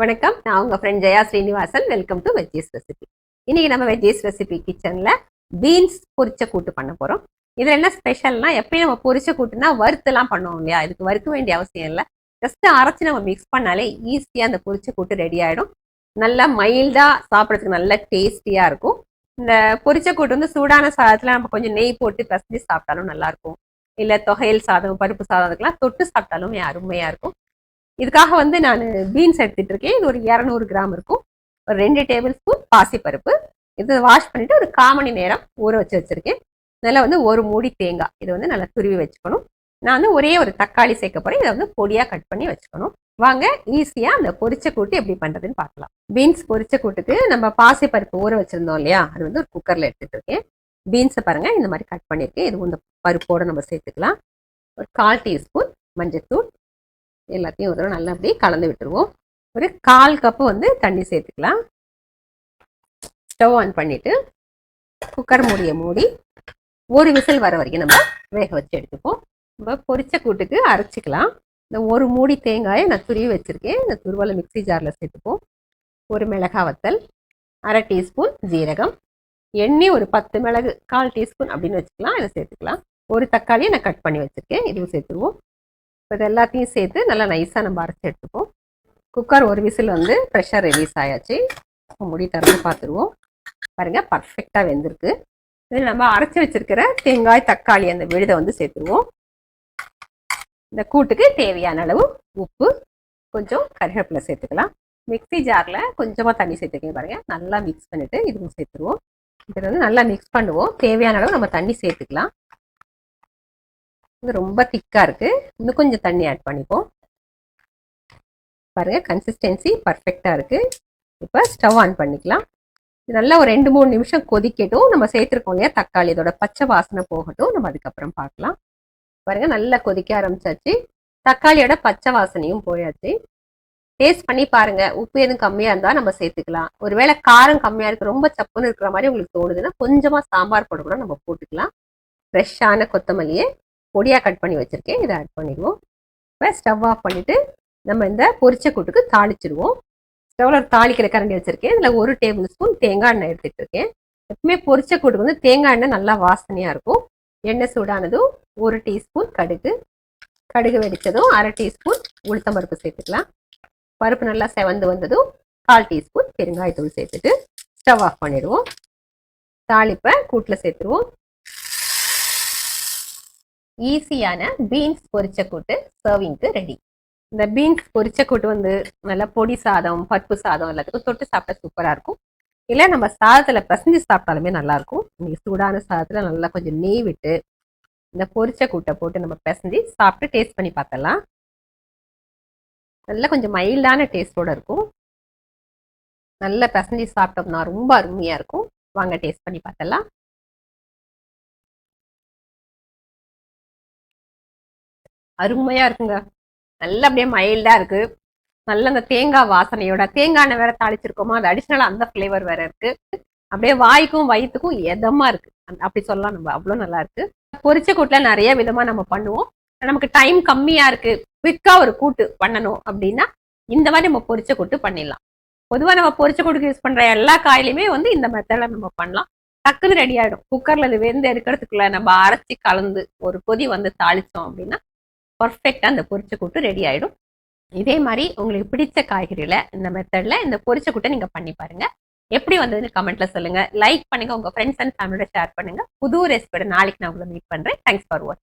வணக்கம். நான் உங்கள் friend Jaya Srinivasan. Welcome to veggies recipe இன்றைக்கி நம்ம வெஜ்ஜீஸ் ரெசிபி கிச்சனில் பீன்ஸ் பொரிச்ச கூட்டு பண்ண போகிறோம் இதில் என்ன ஸ்பெஷல்னா எப்பயும் நம்ம பொரிச்ச கூட்டுனா வறுத்துலாம் பண்ணுவோம் இல்லையா? இதுக்கு வறுக்க வேண்டிய அவசியம் இல்லை. ஜஸ்ட் அரைச்சு நம்ம மிக்ஸ் பண்ணாலே ஈஸியாக அந்த பொரிச்ச கூட்டு ரெடி ஆகிடும் நல்லா மைல்டாக சாப்பிட்றதுக்கு நல்லா டேஸ்டியாக இருக்கும். இந்த பொரிச்ச கூட்டு வந்து சூடான சாதத்தில் நம்ம கொஞ்சம் நெய் போட்டு பசஞ்சு சாப்பிட்டாலும் நல்லாயிருக்கும் இல்லை தொகையல் சாதம் பருப்பு சாதம் அதுக்கெல்லாம் தொட்டு சாப்பிட்டாலும் அருமையாக இருக்கும். இதுக்காக வந்து நான் பீன்ஸ் எடுத்துட்டு இருக்கேன் இது ஒரு இரநூறு கிராம் இருக்கும். ஒரு ரெண்டு டேபிள் ஸ்பூன் பாசிப்பருப்பு. இது வாஷ் பண்ணிட்டு ஒரு கால் மணி நேரம் ஊற வச்சு வச்சுருக்கேன். நல்லா வந்து ஒரு மூடி தேங்காய். இதை வந்து நல்லா துருவி வச்சுக்கணும். நான் வந்து ஒரே ஒரு தக்காளி சேர்க்க போகிறேன் இதை வந்து பொடியாக கட் பண்ணி வச்சுக்கணும். வாங்க ஈஸியாக அந்த பொரிச்ச கூட்டு எப்படி பண்ணுறதுன்னு பார்க்கலாம். பீன்ஸ் பொரிச்ச கூட்டுக்கு நம்ம பாசிப்பருப்பு ஊற வச்சுருந்தோம் இல்லையா? அது வந்து ஒரு குக்கரில் எடுத்துகிட்டு இருக்கேன் பீன்ஸை பாருங்கள் இந்த மாதிரி கட் பண்ணியிருக்கேன். இது இந்த பருப்போடு நம்ம சேர்த்துக்கலாம். ஒரு கால் டீஸ்பூன் மஞ்சத்தூள் எல்லாத்தையும் ஒரு தடவை நல்லா அப்படியே கலந்து விட்டுருவோம். ஒரு கால் கப்பு வந்து தண்ணி சேர்த்துக்கலாம். ஸ்டவ் ஆன் பண்ணிவிட்டு குக்கர் மூடியை மூடி ஒரு விசில் வர வரைக்கும் நம்ம வேக வச்சு எடுத்துப்போம். நம்ம பொரிச்ச கூட்டுக்கு அரைச்சிக்கலாம். இந்த ஒரு மூடி தேங்காயை நான் துருவி வச்சுருக்கேன். இந்த துருவலை மிக்சி ஜாரில் சேர்த்துப்போம். ஒரு மிளகா வத்தல் அரை டீஸ்பூன் ஜீரகம் எண்ணெய் ஒரு பத்து மிளகு கால் டீஸ்பூன் அப்படின்னு வச்சுக்கலாம். இதை சேர்த்துக்கலாம். ஒரு தக்காளியை நான் கட் பண்ணி வச்சுருக்கேன். இதுவும் சேர்த்துருவோம். இப்போ இது எல்லாத்தையும் சேர்த்து நல்லா நைஸாக நம்ம அரைச்சி எடுத்துப்போம். குக்கர் ஒரு விசில் வந்து ப்ரெஷர் ரிலீஸ் ஆயாச்சு. முடி திறந்து பார்த்துருவோம். பாருங்கள் பர்ஃபெக்டாக வெந்திருக்கு. இதில் நம்ம அரைச்சி வச்சிருக்கிற தேங்காய் தக்காளி அந்த விழுதை வந்து சேர்த்துருவோம். இந்த கூட்டுக்கு தேவையான அளவு உப்பு கொஞ்சம் கருவேப்பிலை சேர்த்துக்கலாம். மிக்ஸி ஜாரில் கொஞ்சமாக தண்ணி சேர்த்துக்கங்க பாருங்கள் நல்லா மிக்ஸ் பண்ணிவிட்டு இதுவும் சேர்த்துருவோம். இதை வந்து நல்லா மிக்ஸ் பண்ணுவோம். தேவையான அளவு நம்ம தண்ணி சேர்த்துக்கலாம். இது ரொம்ப திக்காக இருக்குது இன்னும் கொஞ்சம் தண்ணி ஆட் பண்ணிப்போம். பாருங்கள் கன்சிஸ்டன்சி பர்ஃபெக்டாக இருக்குது இப்போ ஸ்டவ் ஆன் பண்ணிக்கலாம். நல்லா ஒரு ரெண்டு மூணு நிமிஷம் கொதிக்கட்டும். நம்ம சேர்த்துருக்கோம் இல்லையா தக்காளி இதோட பச்சை வாசனை போகட்டும். நம்ம அதுக்கப்புறம் பார்க்கலாம். பாருங்கள் நல்லா கொதிக்க ஆரம்பிச்சாச்சு. தக்காளியோட பச்சை வாசனையும் போயாச்சு. டேஸ்ட் பண்ணி பாருங்க உப்பு எதுவும் கம்மியாக இருந்தால் நம்ம சேர்த்துக்கலாம். ஒருவேளை காரம் கம்மியாக இருக்கு ரொம்ப சப்புன்னு இருக்கிற மாதிரி உங்களுக்கு தோணுதுன்னா கொஞ்சமாக சாம்பார் போட கூட நம்ம போட்டுக்கலாம். ஃப்ரெஷ்ஷான கொத்தமல்லியை பொடியாக கட் பண்ணி வச்சுருக்கேன். இதை ஆட் பண்ணிடுவோம். இப்போ ஸ்டவ் ஆஃப் பண்ணிவிட்டு நம்ம இந்த பொரிச்ச கூட்டுக்கு தாளிச்சிடுவோம். ஸ்டவ்வில் தாளிக்கிற கரண்டி வச்சுருக்கேன். இதில் ஒரு டேபிள் ஸ்பூன் தேங்காய் எண்ணெய் எடுத்துகிட்டு இருக்கேன். எப்பவுமே பொரிச்ச கூட்டுக்கு வந்து தேங்காய் எண்ணெய் நல்லா வாசனையாக இருக்கும். எண்ணெய் சூடானதும் ஒரு டீஸ்பூன் கடுகு. கடுகு வெடித்ததும் அரை டீஸ்பூன் உளுத்தம் பருப்பு சேர்த்துக்கலாம். பருப்பு நல்லா செவந்து வந்ததும் கால் டீஸ்பூன் பெருங்காயத்தூள் சேர்த்துட்டு ஸ்டவ் ஆஃப் பண்ணிடுவோம். தாளிப்பை கூட்டில் சேர்த்துருவோம். ஈஸியான பீன்ஸ் பொரிச்ச கூட்டு சர்விங்க்கு ரெடி இந்த பீன்ஸ் பொரிச்ச கூட்டு வந்து நல்லா பொடி சாதம் பருப்பு சாதம் எல்லாத்துக்கும் தொட்டு சாப்பிட்டா சூப்பராக இருக்கும். இல்லை நம்ம சாதத்தில் பசஞ்சு சாப்பிட்டாலுமே நல்லாயிருக்கும் நீங்கள் சூடான சாதத்தில் நல்லா கொஞ்சம் நெய் விட்டு இந்த பொரிச்ச கூட்டை போட்டு நம்ம பிசைஞ்சு சாப்பிட்டு டேஸ்ட் பண்ணி பார்த்தலாம் நல்லா கொஞ்சம் மைல்டான டேஸ்டோட இருக்கும். நல்லா பிசைஞ்சு சாப்பிட்டோம்னா ரொம்ப அருமையாக இருக்கும். வாங்க டேஸ்ட் பண்ணி பார்த்தலாம் அருமையா இருக்குங்க. நல்ல அப்படியே மைல்டா இருக்கு. நல்ல அந்த தேங்காய் வாசனையோட தேங்காய் எண்ணெய் வேற தாளிச்சிருக்கோமா? அது அடிஷ்னலா அந்த ஃப்ளேவர் வேற இருக்கு. அப்படியே வாய்க்கும் வயிற்றுக்கும் எதமா இருக்கு. அப்படி சொல்லலாம் நம்ம. அவ்வளோ நல்லா இருக்கு. பொரிச்ச கூட்டுல நிறைய விதமா நம்ம பண்ணுவோம். நமக்கு டைம் கம்மியா இருக்கு. குவிக்கா ஒரு கூட்டு பண்ணணும் அப்படின்னா இந்த மாதிரி நம்ம பொரிச்ச கூட்டு பண்ணிடலாம். பொதுவாக நம்ம பொரிச்ச கூட்டுக்கு யூஸ் பண்ற எல்லா காயிலையுமே வந்து இந்த மெத்தடில் நம்ம பண்ணலாம். டக்குன்னு ரெடி ஆயிடும். குக்கர்ல இது வெந்து எடுக்கிறதுக்குள்ள நம்ம அரைச்சி கலந்து ஒரு கொதி வந்து தாளிச்சோம் அப்படின்னா பர்ஃபெக்டாக அந்த பொரிச்ச கூட்டு ரெடி ஆகிடும் இதே மாதிரி உங்களுக்கு பிடிச்ச காய்கறியில் இந்த மெத்தடில் இந்த பொரிச்ச கூட்டை நீங்கள் பண்ணி பாருங்கள் எப்படி வந்ததுன்னு கமெண்ட்ல சொல்லுங்க. லைக் பண்ணுங்க. உங்க ஃப்ரெண்ட்ஸ் அண்ட் ஃபேமிலியோட ஷேர் பண்ணுங்க. புது ரெசிபியோட நாளைக்கு நான் உங்களை மீட் பண்றேன். Thanks for watch